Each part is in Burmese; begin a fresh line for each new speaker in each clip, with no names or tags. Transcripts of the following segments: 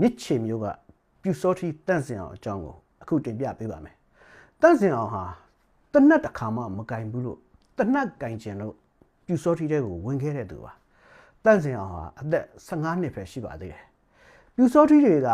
မြစ်ချေမျိုးကပြူစောထီတန့်စင်အောင်အကြောင်းကိုအခုတင်ပြပေးပါမယ်တန့်စင်အောင်ဟာတနတ်တစ်ခါမှမကင်ဘူးလို့တနတ်ကင်ကျင်လို့ပြူစောထီတဲ့ကိုဝင်ခဲ့တဲ့သူပါတန့်စင်အောင်ဟာအသက်15နှစ်ပဲရှိပါသေးတယ်ပြူစောထီတွေက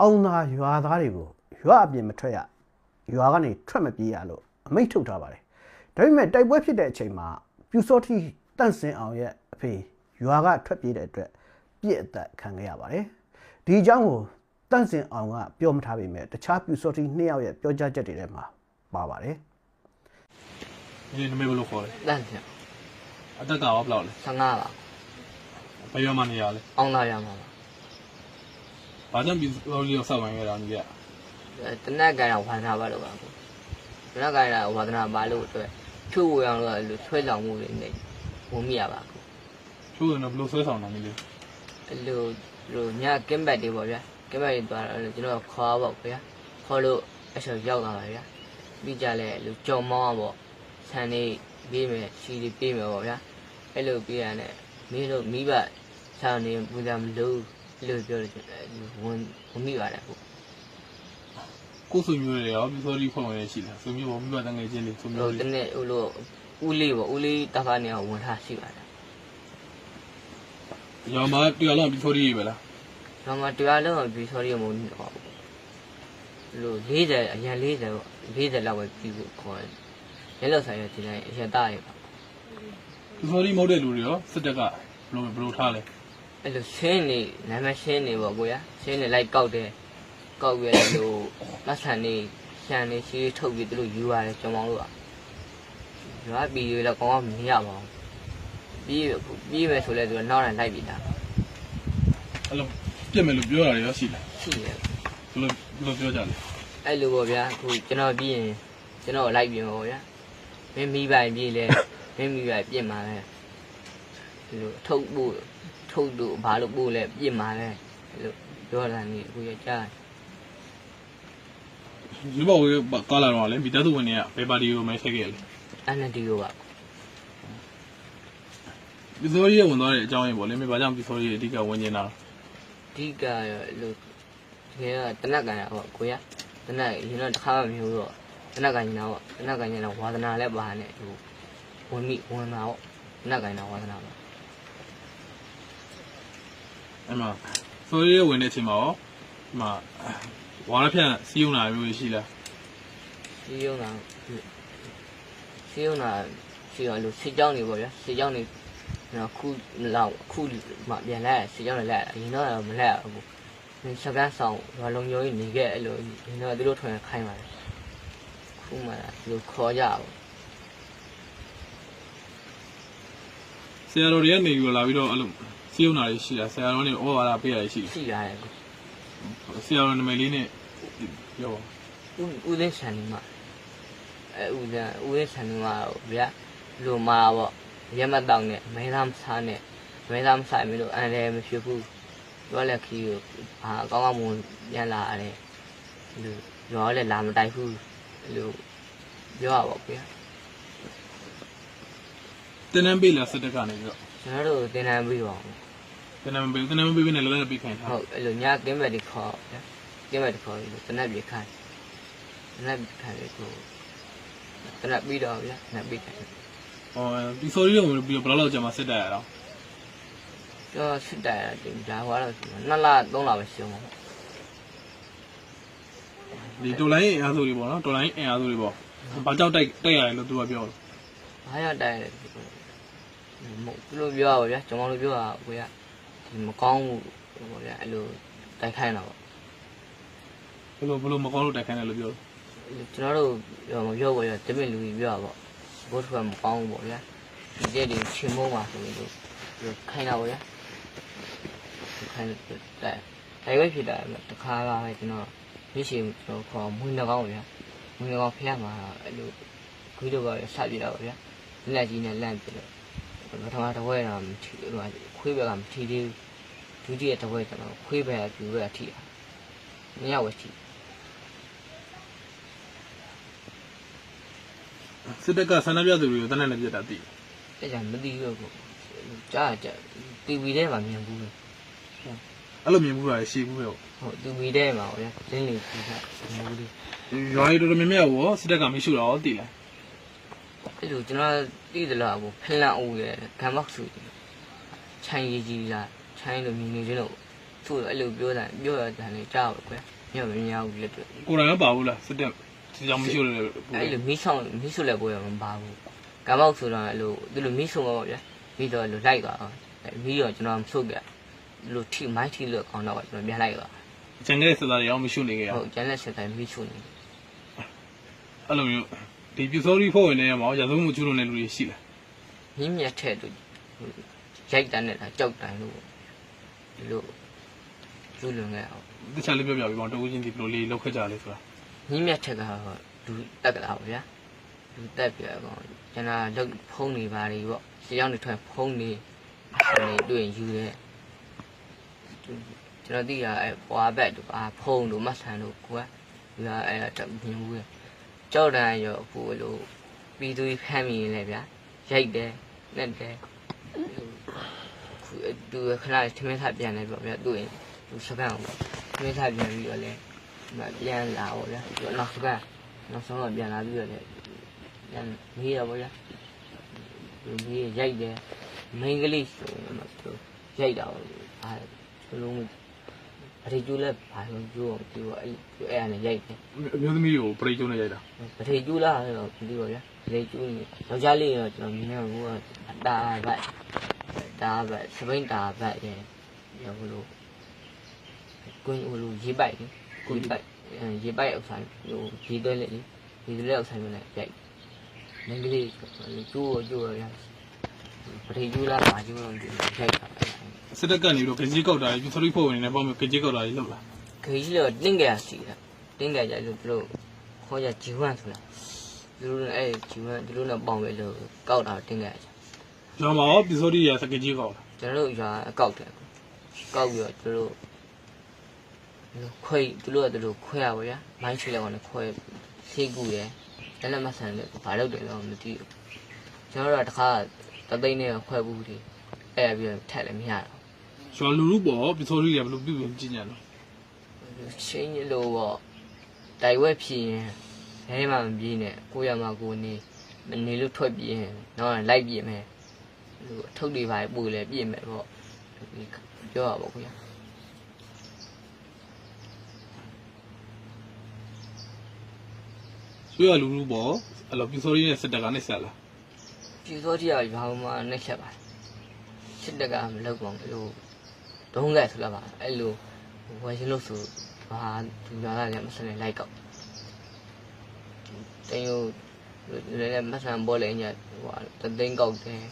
အောင်သာရွာသားတွေကိုရွာအပြင်မထွက်ရရွာကနေထွက်မပြေးရလို့အမိန့်ထုတ်ထားပါတယ်ဒါပေမဲ့တိုက်ပွဲဖြစ်တဲ့အချိန်မှာပြူစောထီတန့်စင်အောင်ရဲ့အဖေရွာကထွက်ပြေးတဲ့အတွက်ပြစ်အသက်ခံခဲ့ရပါတယ် ဒီအကြောင်းကိုတန့်စင်အောင်ကပြောမထားပေမဲ့တခြားပြူစောထီနှစ်ယောက်ရဲ့ပြောကြားချက်တွေထဲမှာပါပါတယ်
ဒီနမေဘယ်လိုခေါ်လဲ
တန့်စင်
အသက်ကရောဘယ်လောက်လဲ
15ပါ
ဘယ်ရောမှနေရလဲ
အောင်လာရမှာပါ
ဘာကြောင့်ပြီးလောလီကိုစောက်ဝင်ခဲ့တာညီက
အဲတနက်ကန်တော့ဝါသနာပါလို့ပါကိုတနက်ကန်တော့ဝါသနာပါလို့အတွက်ချို့ဝေအောင်လို့အဲ့လိုဆွဲလောင်မှုတွေနဲ့ဝင်မိရပါကို
ချိုးရင်တော့ဘယ်လိုဆွဲဆောင်တာညီလေး
အဲ့လို လိုညကင်းဘက်တွေပေါ့ဗျာကင်းဘက်တွေသွားတော့ကျွန်တော်ခေါ်ပါဗျာခေါ်လို့အချောရောက်လာပါဗျာပြီးကြလဲအဲ့လိုကြော်မောင်းပေါ့ဆန်နေပြေးမယ်ရှီတွေပြေးမယ်ပေါ့ဗျာအဲ့လိုပြေးရတဲ့မင်းတို့မိဘဆန်နေပူဇာမလို့အဲ့လိုပြောလို့ဝင်ဝင်မိပါတယ်ကို
ကိုစုမျိုးတွေရောပြီးစောလီဖွင့်ဝင်ရရှိလားစုမျိုးပေါ်မိဘတငယ်ချင်းလေးစု
ဟို
မျိုး
တ
လေး
နေ့ဟိုလိုဦးလေးပေါ့ဦးလေးတဖာနေအောင်ဝင်ထားရှိပါတယ်
ရောမှာတရားလုံးပြီးစောလီရေးပဲလား။
ကျွန်မတရားလုံးပြီး sorry မဟုတ်ဘူး။လို့40အရင်40ပေါ့40လောက်ပဲပြီးဖို့ခေါ်တယ်။လက်လောက်ဆိုင်ရဒီတိုင်းအရင်သားရပါ
ပြီးစောလီမဟုတ်တဲ့လူတွေရောစစ်တပ်ကဘယ်လိုဘယ်လိုထားလဲ။
အဲ့လိုရှင်းနေနာမည်ရှင်းနေပေါ့ကိုရ။ရှင်းနေလိုက်ကောက်တယ်။ကောက်ရလို့မဆန်နေရှန်နေရှိထုတ်ပြီးသူတို့ယူရတယ်ကျွန်တော်တို့က။ရွာပြီးရတော့ကောင်းအောင်မရပါဘူး။ ပြီးပြီးပဲဆိုလဲသူကနောက်တိုင်းလိုက်ပြီးတာ
အဲ့လိုပြက်မယ်လို့ပြောတာတွေရောရှိလား
ရှိတယ်
ဘယ်လိုဘယ်လိုပြောကြလဲ
အဲ့လိုပေါ့ဗျာအခုကျွန်တော်ပြီးရင်ကျွန်တော်လိုက်ပြင်ပေါ့ဗျာမင်းမိပိုင်ပြီးလဲမင်းမိပိုင်ပြင်မှာလဲဒီလိုထုတ်ဖို့ထုတ်တို့ဘာလို့ပို့လဲပြင်မှာလဲဒီလိုပြောတာနေအခုရကြား
ဒီဘောကကာလာတော့လဲမိသားစုဝင်တွေကဘယ်ပါတီကိုမဲဆက်ခဲ့လဲ
NDO ပါ
ပြီးစောလီရဲ့ဝင်သွားတဲ့အကြောင်းရင်းပေါ့လေမိဘာကြောင့်ပြီးစောလီရဲ့အဓိကဝင်နေတာ
အဓိကအဲ့လိုဒီကတနက်ကန်ရပေါ့ကိုရတနက်ရင်တော့တစ်ခါမှမမျိုးတော့တနက်ကန်ရင်တော့တနက်ကန်ရင်တော့ဝါသနာလည်းပါနဲ့ဟိုဝင်မိဝင်လာပေါ့တနက်ကန်တော့ဝါသနာပါ
အဲ့မှာစောလီရဲ့ဝင်တဲ့အချိန်မှာရောဒီမှာဝါရဖြန့်စီးုံလာမျိုးရှိလား
စီယုံတာစီယုံတာစီယုံလို့စီကြောင်းနေပေါ့ဗျာစီကြောင်းနေ နော်ခုလောက်ခုမှပြန်လာစီကြောင်းလည်းလာအရင်တော့မလာဘူးစကန်းဆောင်ဘာလုံးမျိုးကြီးနေခဲ့အဲ့လိုရင်တော့သူတို့ထွင်ခိုင်းပါတယ်ခုမှသူတို့ခေါ်ကြဘူး
ဆရာတော်တွေကနေပြီးတော့လာပြီးတော့အဲ့လိုစီးုံလာတွေရှိလားဆရာတော်တွေဩဝါဒပေးရတယ်ရှိ
ရှိရတယ်
တယ်ဆရာတော်နာမည်လေးနဲ့ပြောပါ
ဦးဦးသိန်းဆန်နေမှာအဲဦးသိန်းဦးသိန်းဆန်နေမှာဗျာလူမာပေါ့ ရမတောင်းနဲ့မဲသားမစားနဲ့မဲသားမစားမလို့အန်လည်းမဖြစ်ဘူးတော့လည်းခီးကိုအာအကောင်းကောင်းမွန်ပြန်လာရတယ်လူရောလည်းလာမတိုက်ဘူးလူပြောရပါဗျာ
တင်းနှံပေးလားစက်တက်ကနေပြီးတော့
ကျွန်တော်တို့သင်တန်းပြီးပါဦး
တင်းနှံပေးတင်းနှံပေးနဲ့လည်းလည်းပေးခိုင်းထား
ဟုတ်အဲ့လိုညကင်းဘက်တွေခေါ်ဗျာကင်းဘက်တွေခေါ်ပြီးတနက်ပြေခိုင်းတနက်ပြေခိုင်းပြီးကိုတနက်ပြီးတော့ဗျာတနက်ပြီးခိုင်း
ဟောဒီဆိုရီတော့ပြီးတော့ဘယ်လောက်လောက်ကြာမှစစ်တက်ရအောင်
ကျွန်တော်စစ်တိုင်တယ်ဒါဟောတော့နှစ်လသုံးလပဲရှုံးပါ
ဒီတော်လိုင်းအင်အားစုတွေပေါ့နော်တော်လိုင်းအင်အားစုတွေပေါ့ဘာကြောင့်တိုက်တိုက်ရတယ်လို့သူကပြောတယ်
ဘာရတိုင်လဲမဟုတ်ဘယ်လိုပြောရပါဗျာကျွန်တော်တို့ပြောတာကိုရဒီမကောင်းဘူးပေါ့ဗျာအဲ့လိုတိုက်ခိုင်းတာပေါ့
ဘယ်လိုဘယ်လိုမကောင်းလို့တိုက်ခိုင်းတယ်လို့ပြောတယ်
ကျွန်တော်တို့ပြောမပြောပါရတမင်လူကြီးပြောတာပေါ့ ဘုရားမကောင်းဘူးပေါ့ဗျာဒီတဲ့ဒီချင်းမိုးမှာဆိုလို့ခိုင်းတာပေါ့ဗျာခိုင်းတဲ့တိုက်ပဲဖြစ်တာတခါကပဲကျွန်တော်ရရှိကျွန်တော်ခေါ်မွေးနှကောင်းဗျာမွေးနှကောင်းဖះမှာအဲ့လိုခွေးတို့ကစပြတာပေါ့ဗျာလက်ကြီးနဲ့လန့်ပြတော့ပထမတစ်ဝဲတော့မထီဟိုခွေးဘက်ကမထီသေးဘူးဒုတိယတစ်ဝဲကျွန်တော်ခွေးဘက်ကပြူဘက်ကထီတာမရဝထီ
စစ်တက်ကဆန္ဒပြသူတွေကိုတနက်နဲ့ပြတ်တာတည်
အဲ့ကြောင့်မသိဘူးကိုကြားကြတီဗီထဲမှာမြင်ဘူးလေ
အအဲ့လိုမြင်မှုတာရှိဘူးပဲ
ဟုတ်သူမိတဲ့မှာဗျာလင်းလေးပြီးတာမူးလေး
ရွာရီတော်တော်များများရောစစ်တပ်ကမရှိတာရောတည်လား
အဲ့လိုကျွန်တော်သိသလားဘူးဖလန်အိုးရဲ့ဂမ်ဘောက်ဆူချိုင်းကြီးကြီးလားချိုင်းလိုမြင်နေကြလို့သူ့အဲ့လိုပြောတာပြောရတဲ့နေကြားပါကွယ်ညမမြင်ဘူးလက်တွေ့
ကိုယ်တိုင်မပါဘူးလားစစ်တပ် ဒီကြောင်မရှိလို့လေ
အဲ့လိုမီးဆောင်မီးဆုလည်းပွဲရမပါဘူးဂမ်ဘောက်ဆိုတော့အဲ့လိုဒီလိုမီးဆုံပါဗျာပြီးတော့လိုလိုက်သွားမီးတော့ကျွန်တော်မဆုတ်ပြလိုထိမိုင်းထိလို့ကောင်းတော့ကျွန်တော်ပြန်လိုက်သွား
ကျန်တဲ့စစ်သားတွေရောမရှိနေကြရ
ဟုတ်ကျန်တဲ့စက်တိုင်းမီးဆုနေ
အဲ့လိုမျိုးဒီပြူစောရီဖို့ဝင်နေရမှာရာဇဝမှုကျူးလွန်တဲ့လူတွေရှိလား
မြင်းမြတ်ထဲ့တို့ရိုက်တန်းနေတာကြောက်တန်းလို့ဒီလိုလူလွန်ခဲ့အောင်
တခြားလေးပြောပြပြီးပေါ့တကူချင်းဒီဘယ်လိုလေးလောက်ခဲ့ကြလဲဆိုတာ
မြင်းမြတ်ထက်ကလူတက်ကလာပါဗျာလူတက်ပြတော့ကျွန်တော်လုတ်ဖုံးနေပါလေပေါ့ရှင်းရောက်နေထွက်ဖုံးနေနေတွေ့ရင်ယူတယ်ကျွန်တော်သိရအဲပွားဘက်တို့အာဖုံးတို့မဆန်တို့ကိုကဒီကအဲတက်မြင်ဘူးကြောက်တန်းရောအခုလိုပြီးသူဖမ်းမိရင်လည်းဗျာရိုက်တယ်နဲ့တယ်ခုသူခဏထမင်းထားပြန်တယ်ပေါ့ဗျာသူရင်သူစပန်းအောင်ထမင်းထားပြန်ပြီးတော့လဲ ပြန်လာပေါ့ဗျာနောက်စပန်းနောက်ဆုံးတော့ပြန်လာပြီးတော့လဲပြန်မေးရပေါ့ဗျာမေးရိုက်တယ်မိန်းကလေးဆိုရင်မှသူရိုက်တာပေါ့အာဘလုံးအရေကျိုးလဲဘာလို့ကျိုးအောင်ဒီပေါ့အဲ့အဲ့အနေရိုက်တယ်
အမျိုးသမီးတွေကိုပရိကျုံးနေရိုက်တာ
ပထေကျူးလားဆိုတော့ဒီလိုဗျာပထေကျူးနေယောက်ျားလေးတော့ကျွန်တော်မြင်ရဘူးကတာဘတ်တာဘတ်စပိန်တာဘတ်ရဲ့ရောဘလို့ကွင်းဟိုလိုရေးပိုက်လေ ကိုရေးပိုက်ရေးပိုက်ဥဆိုင်ဟိုရေးသွဲလေးရေးသွဲဥဆိုင်မျိုးနဲ့ရိုက်ငင်းကလေးကျိုးကျိုးရပထေကျူးလားဘာကျူးလို့ရိုက်တာ
စစ်တပ်ကနေတော့ကြေးကောက်တာပြူစောရီဖို့ဝင်နေပေါ့မျိုးကြေးကောက်တာကြီးလောက်လား
ခေကြီးတော့တင်းကြရစီတာတင်းကြရလို့သူတို့ခေါ်ကြဂျီဝမ်ဆိုတာသူတို့အဲ့ဂျီဝမ်သူတို့နဲ့ပေါင်ပဲလို့ကောက်တာတင်းကြရ
ရွာမှာရောပြူစောရီရစကကြေးကောက်တာ
ကျွန်တော်တို့ရွာအကောက်တယ်ကောက်ပြီးတော့သူတို့ ခွဲသူတို့ကသူတို့ခွဲရပါဗျာမိုင်းချီလောက်ကနေခွဲဆေးကူရယ်လည်းလည်းမဆန်လည်းဘာလုပ်တယ်တော့မသိဘူးကျွန်တော်တို့ကတခါတသိန်းနဲ့ခွဲဘူးဒီအဲ့ပြီးတော့ထက်လည်းမရတော့
ရွာလူလူပေါ့ပြူစောရီရဘယ်လိုပြုပြင်ကြည့်ညာလို့
ချင်းကြီးလို့ပေါ့တိုက်ဝက်ဖြစ်ရင်ဘဲမှမပြေးနဲ့ကိုရမှာကိုနေမနေလို့ထွက်ပြေးရင်တော့လိုက်ပြေးမယ်ဟိုအထုပ်တွေပါပို့လဲပြေးမယ်ပေါ့ပြောရပါဘူးဗျာ
ရွာလူလူပေါ့အဲ့လိုပြူစောရီနဲ့စစ်တပ်ကနေဆက်လာ
ပြူစောတိကရွာမှာနှိမ့်ချက်ပါစစ်တက်ကမလောက်ပါဘူးလို့ဒုံးကဲဆိုလာပါအဲ့လိုဝယ်ရှင်လို့ဆိုဘာသူရွာကလည်းမစနေလိုက်ကောက်တင်းယိုလည်းမဆန်ပေါ်လဲညဟိုတသိန်းကောက်တယ်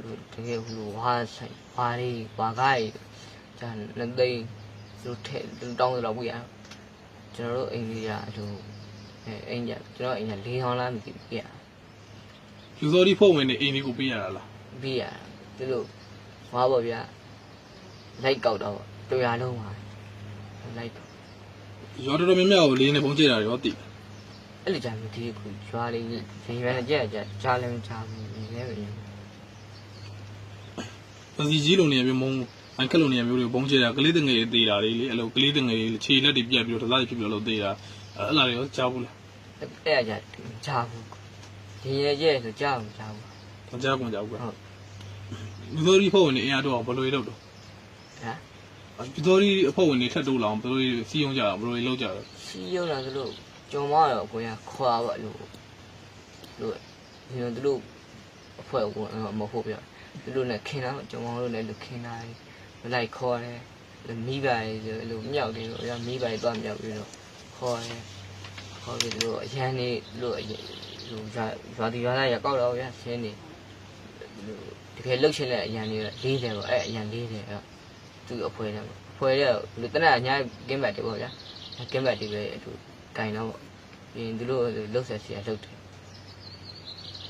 လူတကယ်ဟိုဝါဆိုင်ဝါလေးဝါကိုင်းကျန်နှစ်သိန်းလူထဲလူတောင်းတော့ပြရကျွန်တော်တို့အိမ်ကြီးကအလို အဲအိမ်ကြီးကျွန်တော်အိမ်ကြီးလေးဟောင်းလားမသိဘူးပြရ
ပြူစောရီဖို့ဝင်နေအိမ်လေးကိုပေးရတာလား
ပြရသူတို့ဝါပေါ့ဗျာလိုက်ကောက်တော့တရားလုံးပါလိုက်တော့
ရွာတော်တော်များများကိုလေးနဲ့ပုံကျဲတာတွေရောတည်
အဲ့လိုကြမ်းမဒီကူကျွားလေးရေရွယ်နဲ့ကြက်ကြက်ကြားလည်းမကြားဘူးလည်းမမြင်ဘူး
ပစီကြီးလိုနေရမျိုးမုံအိုင်ခက်လိုနေရမျိုးတွေပုံကျဲတာကလေးတငယ်သေးတာလေးလေအဲ့လိုကလေးတငယ်ခြေလက်တွေပြတ်ပြီးတော့တသားတွေဖြစ်ပြီးတော့လို့သေးတာ အဲ့လာတွေရောကြားဘူးလား
အဲ့အကြကြားဘူးရေရွယ်ကြက်ဆိုကြားဘူးကြားဘူး
မကြားကုန်ကြဘူးကွာ
ဟုတ်
ပြူစောရီဖို့ဝင်နေအင်အားတော့ဘယ်လိုလုပ်တော့
ဟမ်
ပြူစောရီအဖို့ဝင်နေထက်တိုးလောင်ဘယ်လိုစီယုံကြတာဘယ်လိုလုပ်ကြတာ
စီးရုံလာသလိုကြုံမတော့ကိုရခွာပါလို့လို့ဒီလိုသူတို့အဖွဲ့ကိုမဟုတ်ပြသူတို့နဲ့ခင်တာကြုံမတို့လည်းလူခင်တာလိုက်ခေါ်တယ်မိပါလေဆိုလို့မြောက်တယ်လို့ရမိပါလေတော့မြောက်ပြီးတော့ ခေါ်တယ်ခေါ်ပြီးသူတို့အရန်နေလို့လူရွာရွာဒီရွာလိုက်ရကောက်တော့ရဆင်းနေတကယ်လှုပ်ရှင်တဲ့အရန်နေ40ပေါ့အဲ့အရန်40အဲ့သူ့အဖွဲ့နဲ့အဖွဲ့ရဲ့လူတနက်အညာကင်းဘတ်တယ်ပေါ့ဗျာကင်းဘတ်တွေပဲအတူကင်တော့ပြီးရင်သူတို့လှုပ်ဆက်စီရလှုပ်တယ်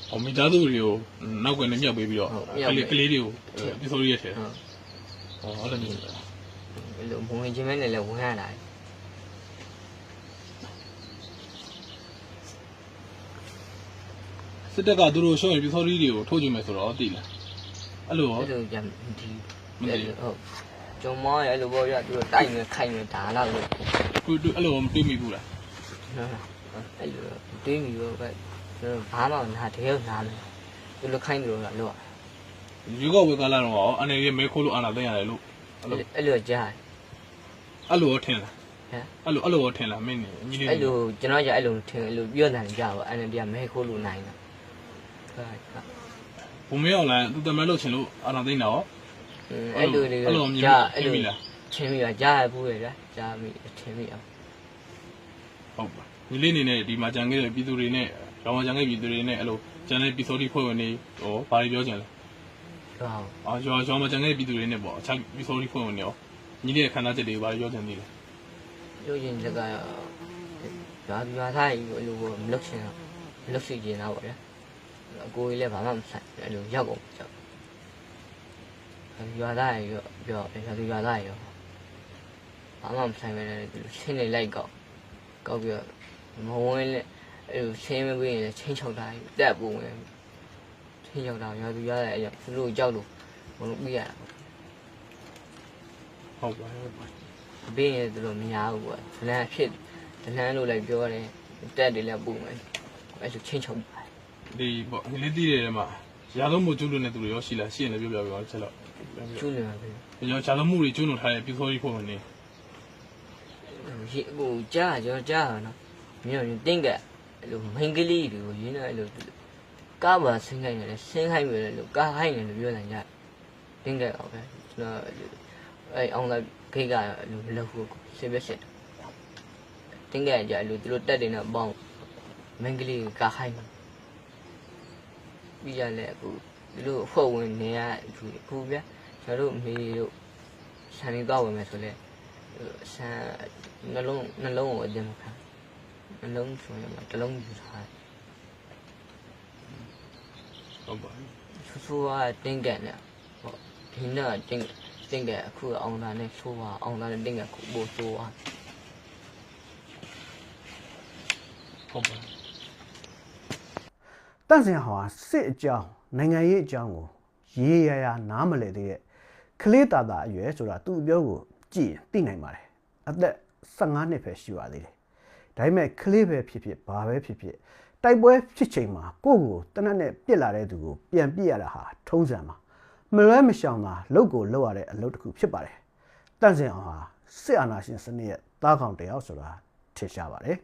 ဟောမိသားစုတွေကိုနောက်ကွယ်နဲ့မြောက်ပေးပြီးတော့
ဟုတ်
က
မြောက်ပေး
လေးကလေးတွေကိုပြူစောရီရဲ့ထဲ
ဟုတ်
ဟောအဲ့လိုမျိုး
အဲ့လိုမဝင်ချင်းမဲနဲ့လည်းဝင်ရလာတယ်
စစ်တပ်ကသူတို့ရှော့ရင်ပြူစောရီတွေကိုထုတ်ကြည့်မယ်ဆိုတော့တည်လားအဲ့လိုရော
အဲ့လိုကြမ်းဒီ
မသိဘူး
ဟုတ်ကျုံမောရဲ့အဲ့လိုပေါ့ဗျာသူတို့တိုက်နေခိုင်နေဒါလောက်လို့
ကိုတို့အဲ့လိုမတွေးမိဘူးလား
နော်အဲ့လိုတွေးမိတော့ပဲကျွန်တော်ဘာမှမနာတကယ်နားမယ်သူလိုခိုင်းတယ်လို့လားလို့
ရွေးကောက်ဝေကားလာတော့ရောအနေနဲ့မဲခိုးလို့အာနာသိရတယ်လို့အဲ့လို
အဲ့လိုကြား
အဲ့လိုရောထင်လား
ဟမ်
အဲ့လိုအဲ့လိုရောထင်လားမင်းညီလေး
အဲ့လိုကျွန်တော်じゃအဲ့လိုထင်အဲ့လိုပြောတယ်ကြပါအဲ့နဲ့ပြမဲခိုးလို့နိုင်တာ ဟုတ်ကဲ့
ဘုံမဲအောင်လားသူတမန်လို့ချင်လို့အာနာသိနေတာရော
အဲ့လိုလေး
အဲ့လိုမြင်
ကြားအဲ့
မြင်
လို
မိလား
ချင်းမိတာကြားရဘူးလေကြားမိထင်မိအောင်
ဟုတ်ပါညီလေးအနေနဲ့ဒီမှာကြံခဲ့တဲ့ပြည်သူတွေနဲ့ရောင်းကြံခဲ့ပြည်သူတွေနဲ့အဲ့လိုကြံတဲ့ပြည်စောတိဖွဲ့ဝင်တွေဟောဘာတွေပြောချင်လဲ
ဟုတ်
အာရောင်းရောင်းမကြံခဲ့တဲ့ပြည်သူတွေနဲ့ပေါ့အခြားပြည်စောတိဖွဲ့ဝင်တွေရောညီလေးရဲ့ခန္ဓာချက်တွေဘာတွေပြောချင်သေးလဲ
ပြောရင်တကရွာရွာသားကြီးအဲ့လိုမလုပ်ချင်တော့မလုပ်စီကျင်တော့ဗောဗျာ အကိုကြီးလည်းဘာမှမဆိုင်အဲ့လိုရောက်ကုန်ကြောက်ရွာသားကြီးရောပြောရွာသူရွာသားကြီးရောဘာမှမဆိုင်ပဲရှင်းနေလိုက်ကောက်ကောက်ပြီးတော့မဝင်လေအဲ့လိုရှင်းမပြီးရင်လည်းချင်းချောက်တာတက်ပုံဝင်ချင်းချောက်တာရွာသူရွာသားကြီးသူတို့ကြောက်လို့ဘလို့ပြရတာ
ဟုတ်ပါဟုတ်ပါ
အပေးရင်သူတို့မရဘူးကွာဒလန်ဖြစ်ဒလန်လို့လည်းပြောတယ်တက်တယ်လည်းပုံမယ်အဲ့လိုချင်းချောက်ပါတယ်
ဒီပေါ့ညီလေးတည်တဲ့မှာရာလုံးမှုကျွလွန်တဲ့သူတွေရောရှိလားရှိရင်လည်းပြောပြပါဦးချက်တော့
ကျူးနေပါပြီ
ရောရာလုံးမှုတွေကျွလွန်ထားတဲ့ပြည်စောတိဖွဲ့ဝင်တွေ
ရေဟိုကြားကျွန်တော်ကြားရနော်မြို့ရင်တင်းကအဲ့လိုမင်္ဂလိတွေကိုရင်းနေအဲ့လိုကားပါဆင်းခိုင်းတယ်ဆင်းခိုင်းမယ်လို့ကားခိုင်းတယ်လို့ပြောနိုင်ကြတင်းကအောင်ပဲကျွန်တော်အဲ့အောင်လာခိတ်ကအဲ့လိုမလုပ်ဘူးဆေးပဲစစ်တင်းကကြအဲ့လိုသူတို့တက်တယ်နဲ့ပေါင်းမင်္ဂလိကားခိုင်းတယ် ပြီးရလဲအခုသူတို့ဖွဲ့ဝင်နေရအခုအခုဗျာကျွန်တော်တို့မေတို့ဆန်နေတော့ဝင်မယ်ဆိုလဲဆန်နှလုံးနှလုံးကိုအရင်မခံနှလုံးဆိုရင်တစ်လုံးယူထားတယ်
ဟုတ်ပါ
ဆူဆူကတင်းကန်နဲ့ဟောဒီနေ့တင်းတင်းကန်အခုအောင်တာနဲ့ဆိုးပါအောင်တာနဲ့တင်းကန်ခုပို့ဆိုးပါ
ဟုတ်ပါ
တန့်စင်ဟာစစ်အကြောင်းနိုင်ငံရေးအကြောင်းကိုရေးရရနားမလည်သေးတဲ့ကလေးတာတာအရွယ်ဆိုတာသူ့အပြောကိုကြည့်ရင်သိနိုင်ပါတယ်အသက်15နှစ်ပဲရှိပါသေးတယ်ဒါပေမဲ့ကလေးပဲဖြစ်ဖြစ်ဘာပဲဖြစ်ဖြစ်တိုက်ပွဲဖြစ်ချိန်မှာကိုယ့်ကိုတနက်နဲ့ပြစ်လာတဲ့သူကိုပြန်ပြစ်ရတာဟာထုံးစံပါမလွဲမရှောင်တာလုတ်ကိုလုတ်ရတဲ့အလုပ်တစ်ခုဖြစ်ပါတယ်တန့်စင်အောင်ဟာစစ်အာဏာရှင်စနစ်ရဲ့သားကောင်တစ်ယောက်ဆိုတာထင်ရှားပါတယ်